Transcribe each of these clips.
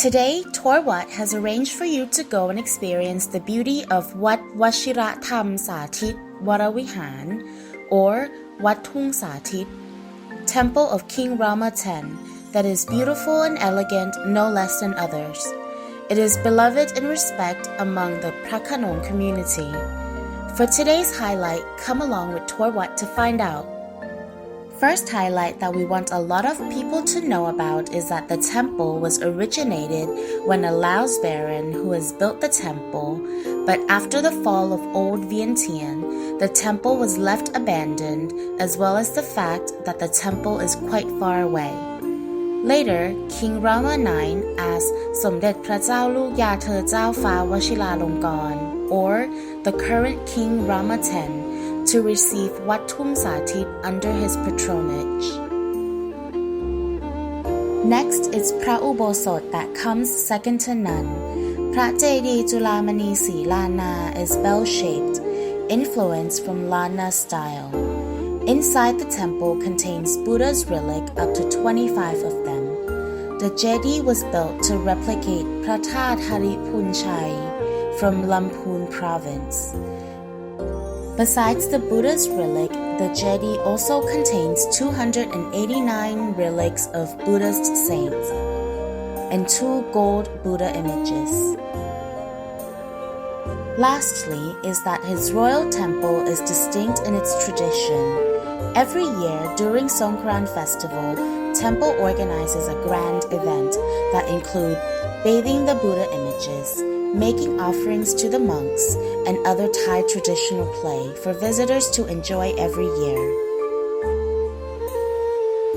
Today, Torwat has arranged for you to go and experience the beauty of Wat Washira Tham Sathit Waravihan or Wat Tung Sathit, Temple of King Rama X, that is beautiful and elegant no less than others. It is beloved and respect among the Prakanong community. For today's highlight, come along with Torwat to find out. First highlight that we want a lot of people to know about is that the temple was originated when a Laos baron who has built the temple, but after the fall of old Vientiane, the temple was left abandoned, as well as the fact that the temple is quite far away. Later, King Rama IX asked Somdet Prajao Lu Ya Te or the current King Rama X, to receive Wat Tung Sathit under his patronage. Next is พระอุโบสถ that comes second to none. พระเจดีย์จุฬามณีศรีลานา is bell-shaped, influenced from Lana style. Inside the temple contains Buddha's relic up to 25 of them. The jedi was built to replicate Pratat Haripunchai from Lamphun province. Besides the Buddha's relic, the jedi also contains 289 relics of Buddhist saints and two gold Buddha images. Lastly, is that his royal temple is distinct in its tradition. Every year during Songkran festival, temple organizes a grand event that include bathing the Buddha images, making offerings to the monks, and other Thai traditional play for visitors to enjoy every year.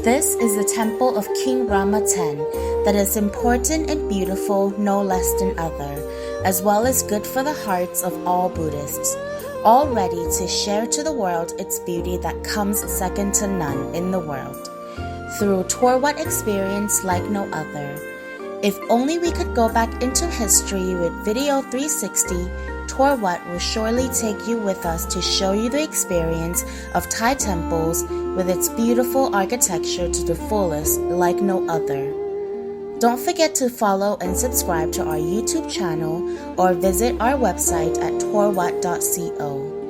This is the temple of King Rama Ten that is important and beautiful no less than other, as well as good for the hearts of all Buddhists, all ready to share to the world its beauty that comes second to none in the world. Through Torwat experience like no other. If only we could go back into history with Video 360, Torwat will surely take you with us to show you the experience of Thai temples with its beautiful architecture to the fullest like no other. Don't forget to follow and subscribe to our YouTube channel or visit our website at torwat.co.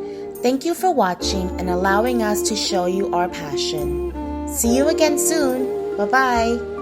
Thank you for watching and allowing us to show you our passion. See you again soon. Bye bye.